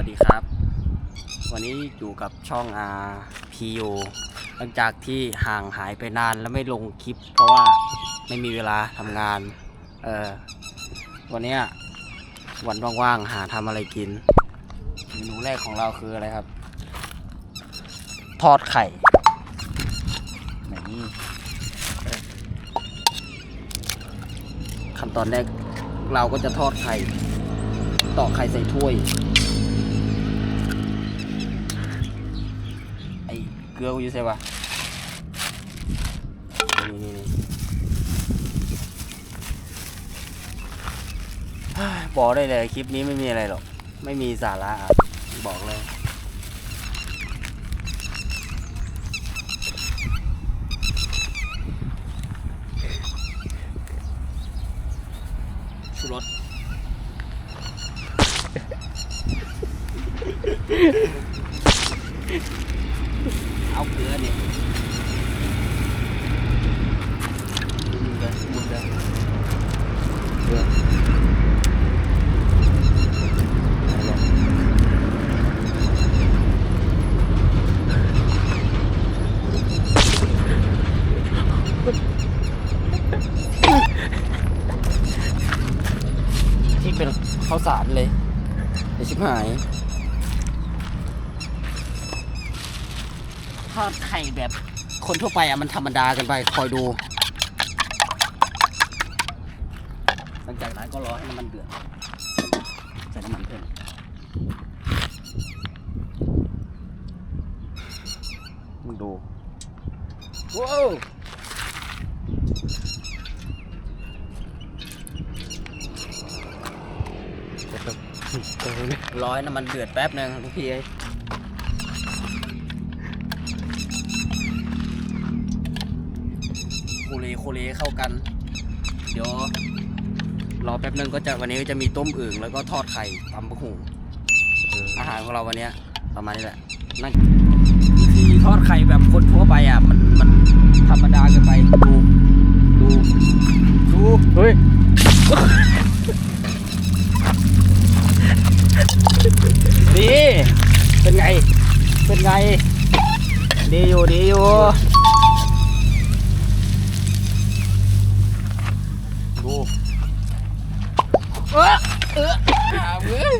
วัสดีครับ วันนี้อยู่กับช่อง RPU หลังจากที่ห่างหายไปนานแล้วไม่ลงคลิป เพราะว่าไม่มีเวลาทำงาน เออวันนี้วันว่างๆหาทำอะไรกินเมนูแรกของเราคืออะไรครับ ทอดไข่นี่ขั้นตอนแรกเราก็จะทอดไข่ตอกไข่ใส่ถ้วย เกลือกูอยู่ใช่ปะนี่นี่นี่บอกได้เลยคลิปนี้ไม่มีอะไรหรอก ไม่มีสาระอะบอกเลยชูรส เหลือเนี่ยมุนเลยมุนเลยเกลือเอาเลยที่เป็นข้าวสารเลยไอชิบหาย ทอดไข่แบบคนทั่วไปอะมันธรรมดาเกันไปคอยดู หลังจากนั้นก็รอให้น้ำมันเดือดใส่น้ำมันเพิ่มมึงดูว้าวรอให้น้ำมันเดือดแป๊บนึงทุกพี่ โคเลเข้ากัน เดี๋ยวรอแป๊บนึงก็จะวันนี้ก็จะมีต้มอึ่งแล้วก็ทอดไข่ตำปะหุงอาหารของเราวันนี้ประมาณนี้แหละนั่นวิธีทอดไข่แบบคนทั่วไปอะมันมันธรรมดาเกินไปดูดูดูเฮ้ยดีเป็นไง เป็นไง ดีอยู่ดีอยู่ ดูเออเอออามือ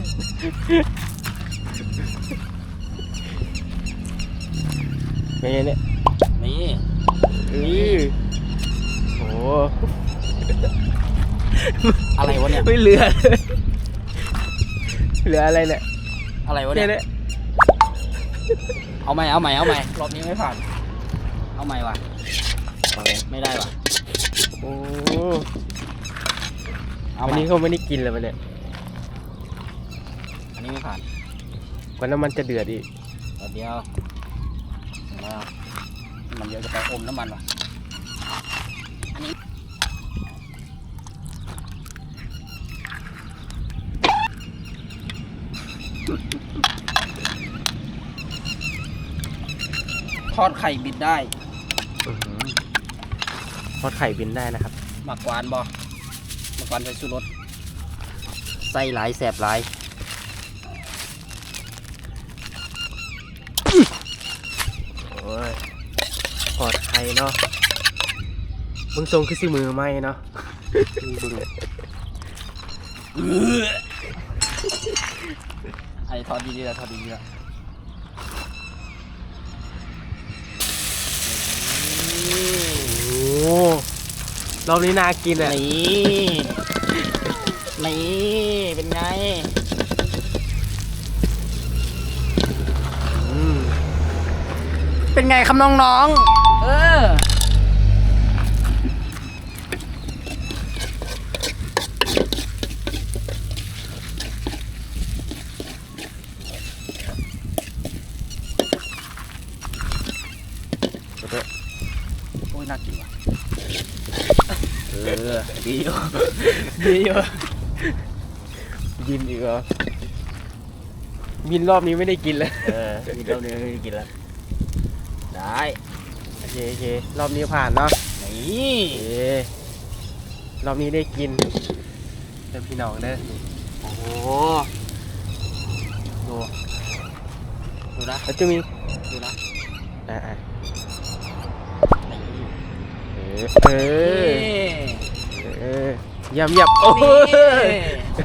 เป็นไงเนี่ยนี่อือโอ้อะไรวะเนี่ย ไม่เหลือเลยเหลืออะไรเนี่ยอะไรวะเนี่เนี่ยยเนี่ยเอาใหม่เอาใหม่เอาใหม่รอบนี้ไม่ผ่าน เอาใหม่ว่ะ ไม่ได้ว่ะโอ้ เอาวันใหม่นี้เขาไม่ได้กินเลยวันเนี่ยอันนี้ไม่ผ่านกว่าน้ำมันจะเดือดอีกเดี๋ยวเดียวเสร็จแล้วมันเยอะจะไปอมน้ำมันว่ะอันนี้ทอดไข่บิดได้ ทอดไข่บินได้นะครับ หมักหวานบ่ห มักหวานใส่ชูรสไส้หลายแสบหลายโอ้ยทอดไข่เนาะมึงทรงคือสิมือไหมเนาะไอ้ทอดดีๆแล้วทอดดีๆแล้วโอ้ รอบนี้น่ากินอะนี่นี่เป็นไงอืมเป็นไงคำน้องๆ เออ โอ้ยน่ากินว่ะ เออ ดีอยู่ ดีอยู่บินอีกเหรอบินรอบนี้ไม่ได้กินเลยเออมีเราเนี่ยไม่ได้กินแล้ว ได้โอเคโอเครอบนี้ผ่านเนาะนี่เอ๊รอบนี้ได้กินเด้อพี่น้องเด้อโอ้โหดูนะแล้วจะมีดูนะอ่าๆเออเออเอ อยำยำโอ้โห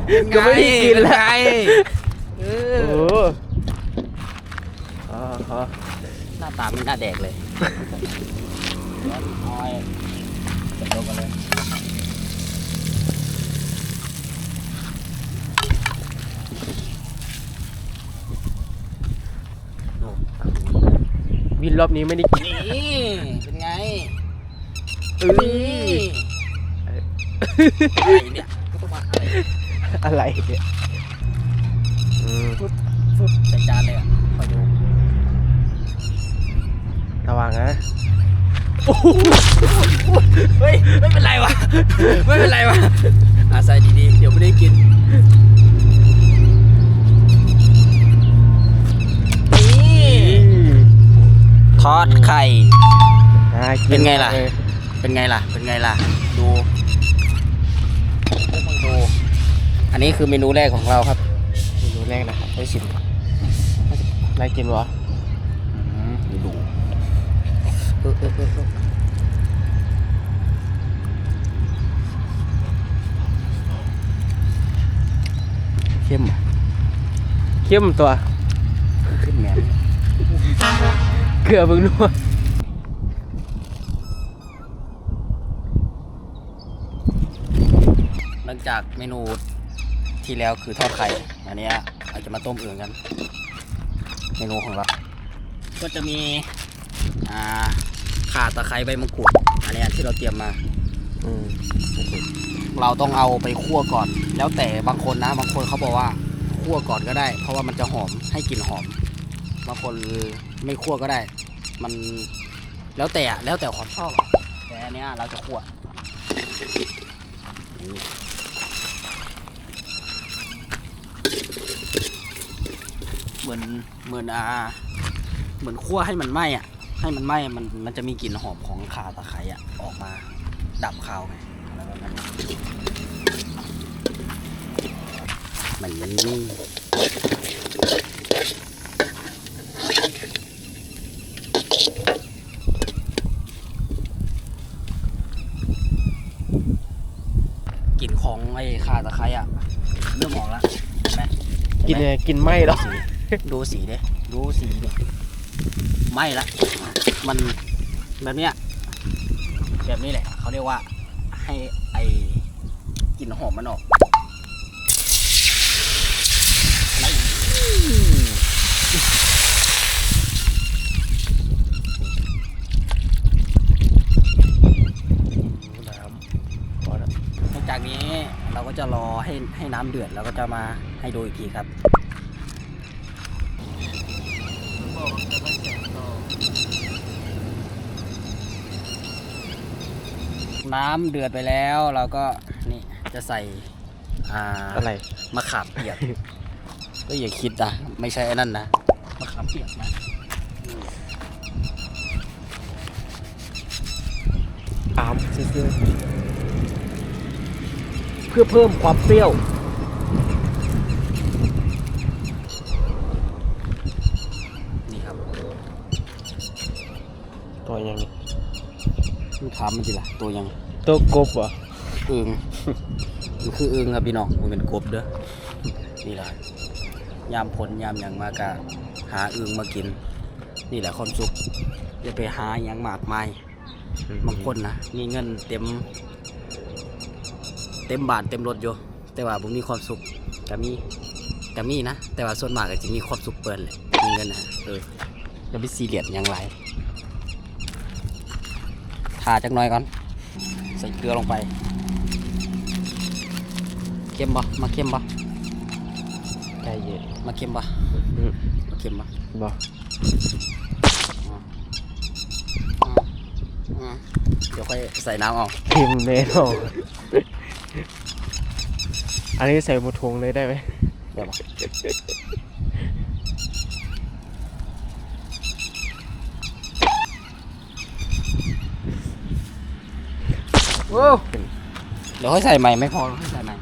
นี่ก็ไม่ได้กินแล้วเป็ไงเอโอ้อโหอ๋ออ๋อหน้าตาไม่น่าแดกเลยแล้วเอาไอ้เก็บตัวกันเลยวินรอบนี้ไม่ได้กินนี่เป็นไงเอ้นี่ย อะไรเนี่ยอะไรอะไรเนี่ยอืมฟึบใส่จานเลยอะคอยดูระวังนะเฮ้ยไม่เป็นไรวะไม่เป็นไรวะอาใส่ดีๆเดี๋ยวไม่ได้กินนี่ทอดไข่ น่ากิเป็นไงล่ะออเป็นไงล่ะ เป็นไงล่ะ ดู อันนี้คือเมนูแรกของเราครับ เมนูแรกนะครับได้ชิมน่ากินวะดูดูเออเออเออเออเข้มอะเข้มตัวเข้มแหมมเกลือบึงนัวหลังจากเมนู ที่แล้วคือทอดไข่อันเนี้ยอาจจะมาต้มอื่นกันเมนูของเราก็จะมีอ่าข่าตะไคร้ใบมะกรูดอันเนี้ยที่เราเตรียมมาอืมเราต้องเอาไปคั่วก่อน แล้วแต่บางคนนะ บางคนเขาบอกว่าคั่วก่อนก็ได้ เพราะว่ามันจะหอมให้กลิ่นหอม บางคนไม่คั่วก็ได้ มันแล้วแต่อะแล้วแต่ความชอบอะแต่อันเนี้ยเราจะคั่วนี่เห มือนเหมือนอ่าเหมือนคั่วให้มันไหม้อะให้มันไหม้มันมันจะมีกลิ่นหอมของข่าตะไคร้อะออกมาดับคาวไงอะไรแบบนั้นมันนี่กลิ่นของไอ้ข่าตะไคร้อะเริ่มออกแล้วเห็นไหม กินเลยกินไหมหรอ ดูสีดิดูสีดิไหม่ละ มันแบบเนี้ย แบบนี้แหละเขาเรียกว่าให้ไอกลิ่นหอมมันออกอะไรน้ำพอแล้วหลังจากนี้เราก็จะรอให้ให้น้ำเดือดแล้วก็จะมาให้ดูอีกทีครับ น้ำเดือดไปแล้ว เราก็นี่จะใส่อ่าอะไรมะขามเปียก ก็อย่าคิดนะไม่ใช่ไอ้นั่นนะมะขามเปียกนะอามซื่อเพื่อเพิ่มความเปรี้ยว นี่ครับๆตัวยังไงมึงถามมันสิล่ะตัวยัง ตัวกบเหรออึงมันคืออึงครับพี่น้องมันเป็นกบเด้อนี่แหละยามผลยามอย่างมากะหาอึงมากิน นี่แหละความสุขอย่าไปหาอย่างมากมายบางคนนะมีเงินเต็ม เต็มบาทเต็มรถอยู่แต่ว่าผมมีความสุขก็มีก็มีนะ แต่ว่าส่วนมากก็จะมีความสุขเปินเลยมีเงินนะเออจะไปซีเรียสอย่างไรทาจักหน่อยก่อน ส่เกลือลงไปเค็มบ่มาเค็มบ่ใจเย็นมาเค็มบ่อืมมาเค็มบ่บอกอืมอืมเดี๋ยวค่อยใส่น้ำออกเค็มแน่นอนอันนี้ใส่หมดทงเลยได้ไหมเดี๋ย วบ่โอ้เดี๋ยวค่อยใส่ใหม่ไม่พอค่อยใส่ใหม่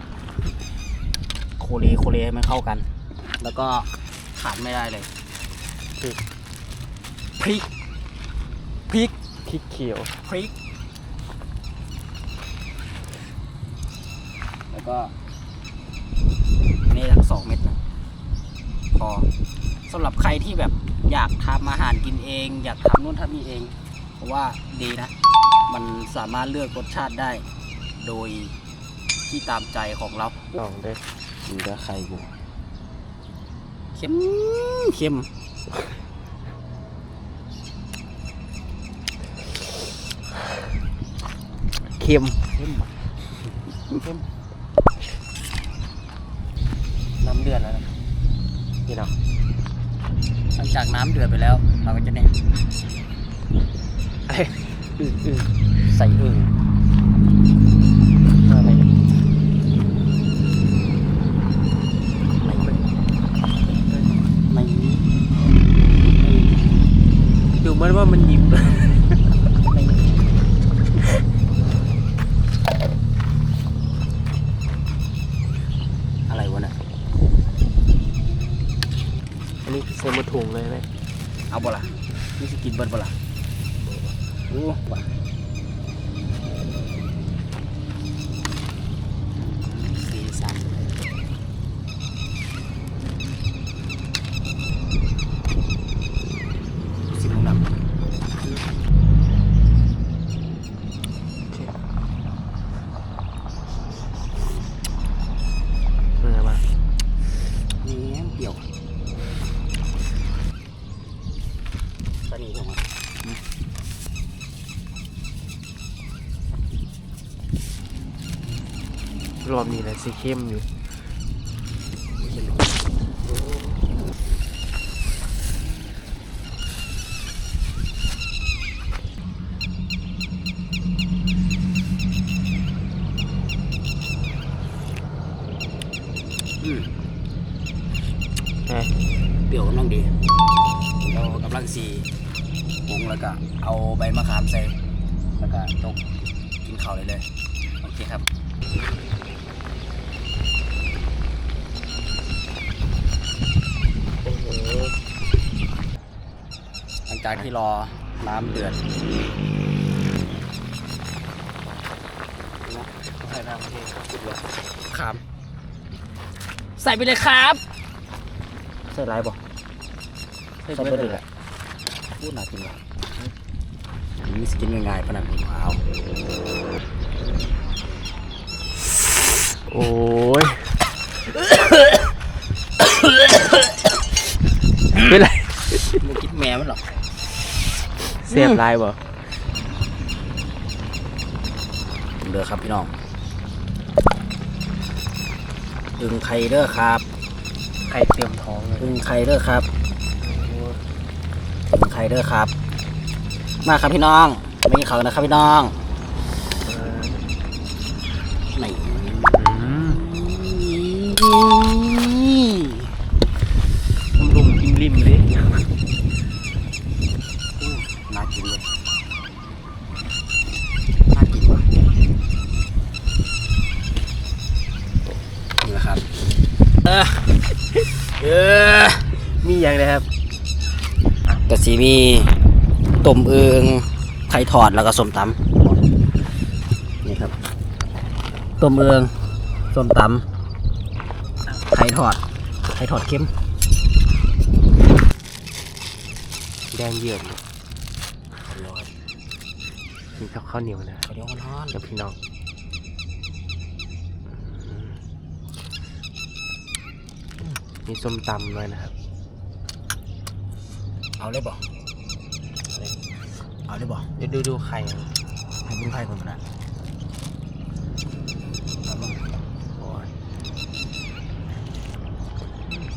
โคเลโคเลให้มันเข้ากัน แล้วก็ขาดไม่ได้เลยพริกพริกพริกพริกเขียวพริก แล้วก็นี่ทั้งสองเม็ดนะพอสำหรับใครที่แบบอยากทำอาหารกินเอง อยากทำนู่นทำนี่เอง เพราะว่าดีนะ มันสามารถเลือกรสชาติได้ โดยที่ตามใจของเราลองเด้อกินกับไข่บัวเค็มเค็มเค็มเข้มเข้มน้ำเดือดแล้วนะนี่เนาะหลังจากน้ำเดือดไปแล้ว เราก็จะเนี่ยเอ้ยอืออือ ใส่อึ่ง อะไร ในใน ดูเหมันว่ามันหยิบ อะไรวะเนี่ย อันนี้คือใส่หมดถุงเลยไหม เอาบ่ล่ะนี่สิกินเบิดบ่ล่ะโอ้บ่สีสันสีดำ เมื่อมา นี่เปรี้ยวตอนนี้ผม รอบนี้แหละสีเข้มอยู่อืมไงเปรี้ยวกำลังดี เรากำลังสีปรุงแล้วก็เอาใบมะขามใส่ แล้วก็ตกกินข้าวเลยเลย โอเคครับ หหลังจากที่รอน้ำเดือดใส่น้ำเองสุดเลยขามใส่ไปเลยครับใส่ไรบ่ใส่ไปเลยแหละพูดหนากินว่ะมีสกินง่ายๆขนาดนี้ว้าวโอ้ย เป็นไรไม่กินแม่มันหรอกเสียบลายบ่เด้อครับพี่น้องอึงไข่เด้อครับไข่เต็มท้องเลยอึงไข่เด้อครับอึงไข่เด้อครับ มาครับพี่น้องไม่กินข้าวกันนะครับพี่น้องไหน อืมลุ่มๆริมๆเลย น่ากินเลยน่ากินว่ะนี่แหละครับ เออเออ มีอย่างนะครับ กะสีมีต้มเอืองไข่ทอดแล้วก็ส้มตำนี่ครับต้มเอืองส้มตำไข่ทอดไข่ทอดเค็มแดงเยือกข้าวเหนียวครับมีกับข้าวเหนียวนะข้าวเหนียวร้อนกับพี่น้องมีส้มตำด้วยนะครับๆ เอาเลยบ่เอาเลยบ่เดี๋ยวดูดูไข่ให้บุญไข่คนนะเอาลงโอ้ย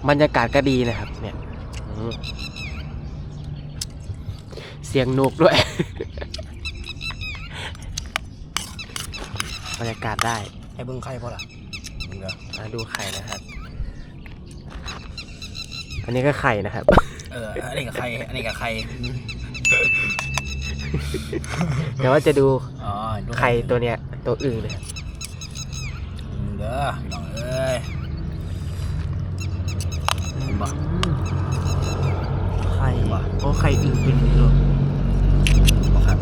บรรยากาศก็ดีนะครับ เนี่ยอืมเสียงนกด้วย บรรยากาศได้ให้เบิ้งไข่พอละเบิ่งเด้อมาดูไข่นะครับ อันนี้ก็ไข่นะครับ เอออันนี้กับไข่อันนี้กับไข่เดี๋ยวว่าจะดูอ๋อดูไข่ตัวเนี้ย ตัวอื่นเลยครับอืมเด้อพี่น้องเอ้ยเห็นบ่ไข่ว่ะเพราะไข่อึ่งเป็นอย่างนี้หรอ บอกครับ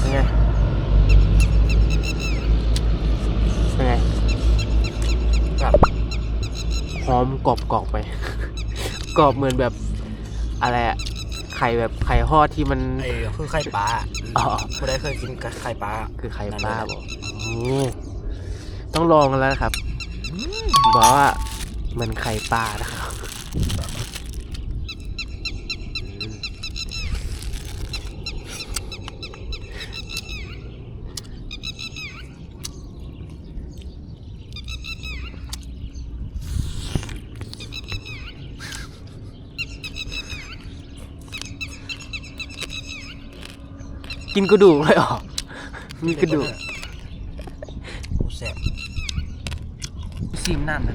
เป็นไงเป็นไงแบบห อมกรอบกรอบๆไป กรอบเหมือนแบบอะไรอะไข่แบบไข่ทอดที่มันไอ้คือไข่ปลาอ๋อไม่ได้เคยกินกับไข่ปลาคือไข่นั่นปลาแหละบอกนี่ต้องลองกันแล้วนะครับบอกว่ามันไข่ปลานะครับอืม กินกระดูกเลยเหรอมีกระดูกโอ้แซ่บซีมนั่นนะ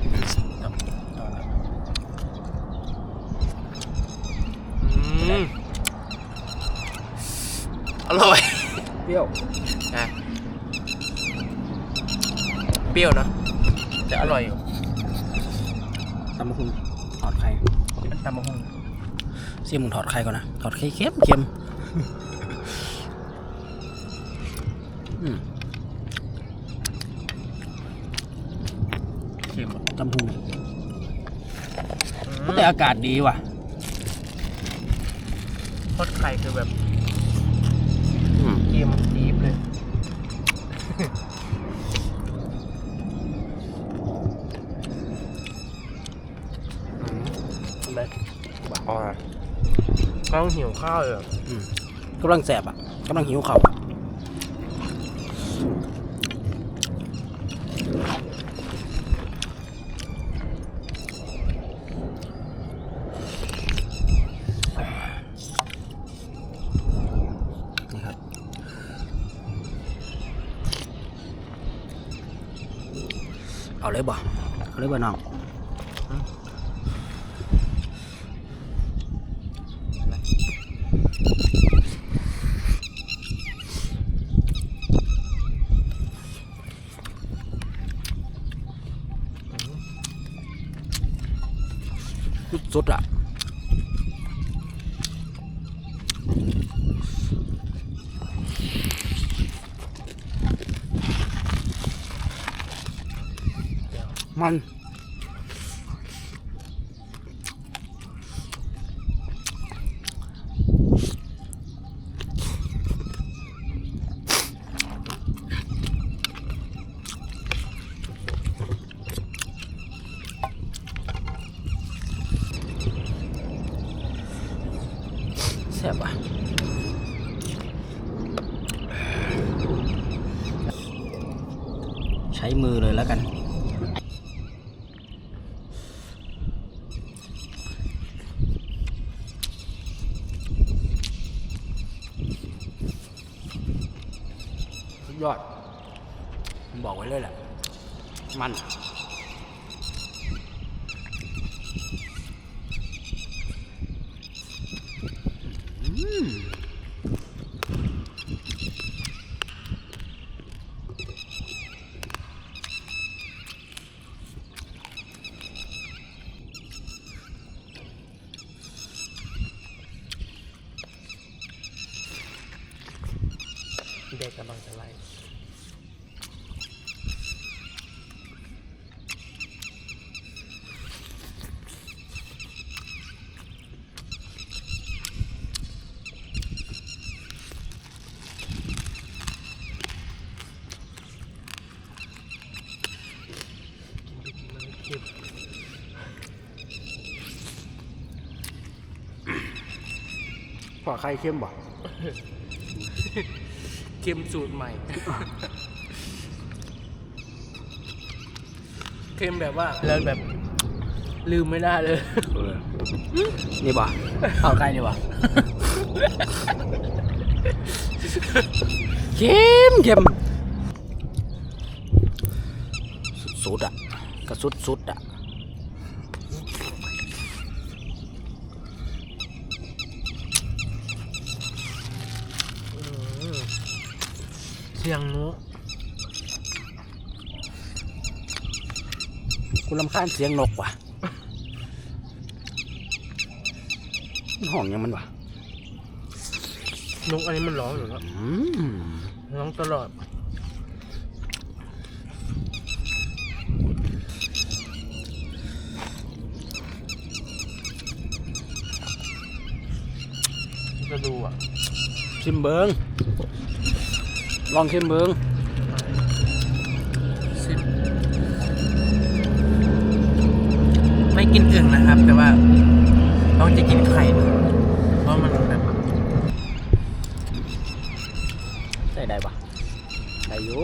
อืมอร่อยเปรี้ยวนะเปรี้ยวเนอะแต่อร่อยอยู่ตำมะฮุงถอดไข่มันตำมะฮุ่งเสี่ยมึงถอดไข่ก่อนนะ ถอดไข่เค็มเค็มอืม เค็มอะ ตำพุงแต่ อากาศดีว่ะทอดไข่คือแบบอืมเค็มดีบเลยใช่ไหมอ๋อต้องหิวข้าวเลยอะ กำลังแสบอะกำลังหิวเข่าวอะนี่ครับ เอาเลยบ่ เอาเลยบ่น้องสุดๆอะมัน แซ่บอะ ใช้มือเลยแล้วกัน ยอด บอกไว้เลยแหละ มัน อืม เด็กำลังจะไล่ขวาไข่เข้มบ่ เค็มสูตรใหม่ เค็มแบบว่าแล้วแบบ ลืมไม่ได้เลย นี่บ่เอาไข่นี่บ่เข้มเข้มสุดๆอะก็สุดๆอะ เสียงหนูคุณลำคาญเสียงนกว่ะมันหอมยังมันวะนกอันนี้มันร้องอยู่แล้วอืมร้องตลอด จะดูอะชิมเบิง ลองชิมเบิงสิบไม่กินอึ่งนะครับ แต่ว่าเราจะกินไข่ดูเพราะมันแบบใส่ได้ปะได้อยู่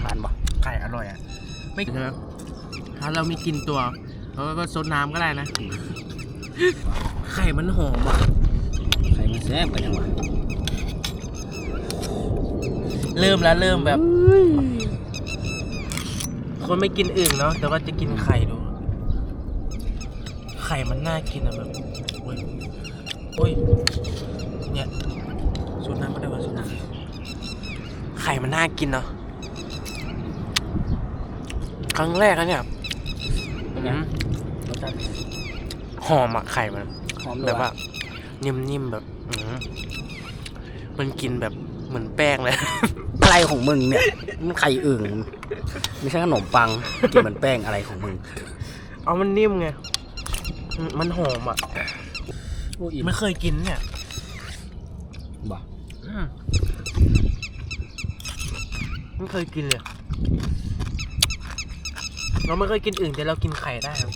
ทานปะไข่อร่อยอะ ไม่นะถ้าเรามีกินตัวเราก็ซดน้ำก็ได้นะ ไข่มันหอมอะใส่มันแซ่บกันยังวะ เริ่มแล้วเริ่มแบบ คนไม่กินอึ่งเนาะแต่ว่าจะกินไข่ดู ไข่มันน่ากินอะแบบโอ้ยโอ้ยเนี่ยสูตรน้ำก็ได้ว่าสูตรน้ำไข่มันน่ากินเนาะครั้งแรกนะเนี่ยเป็นไงรสชาติเป็นไงหอมอะไข่มันหอมแบบว่า นิ่มๆแบบ อืมมันกินแบบเหมือนแป้งเลย อะไรของมึงเนี่ยมันไข่อึ่งไม่ใช่ขนมปังกินเหมือนแป้งอะไรของมึงเอามันนิ่มไงอืมมันหอมอะโอ้อิ่มไม่เคยกินเนี่ยบ่อืมไม่เคยกินเลย เราไม่เคยกินอื่นแต่เรากินไข่ได้ครับ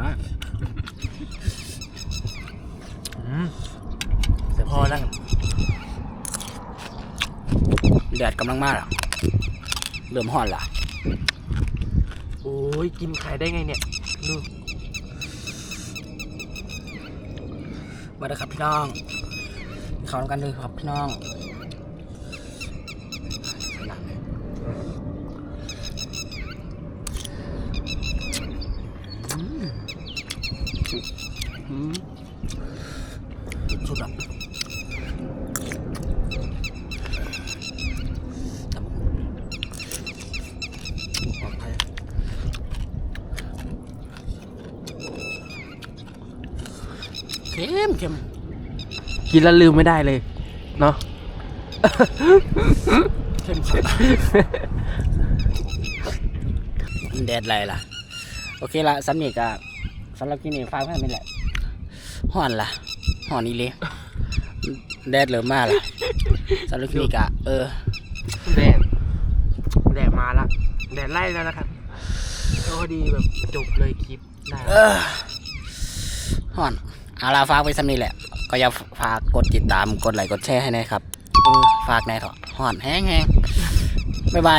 นะอืม พอแล้ว แดดกำลังมาแล้วเริ่มห่อนละโอ้ยกินไข่ได้ไงเนี่ยดูมาเด้อครับพี่น้อง เข้าน้ำกันเลยครับพี่น้องใส่น้ำเลยอืมอืมสุดอะตำบักหุ่ง ปลอดภัยเค็มเค็มกินแล้วลืมไม่ได้เลย เนาะเข้มข้นมันแดดไรล่ะ โอเคละสำเนียกอะสำหรับกินนี่ฟ้ากแค่นี้แหละห่อนล่ะห่อนอีเลยแดดเหลือมากล่ะสำหรับกินนี่กะเออ แดด แดดมาละแดด ไล่แล้วนะครับก็พอดีแบบจบเลยคลิปได้เออห่อนเอาล่ะฝากไว้สำนี้แหละ ก็อย่าฝากกดติดตามกดไลค์กดแชร์ให้นะครับเออฝากแน่เถอะห่อนแห้งแห้งบ๊ายบาย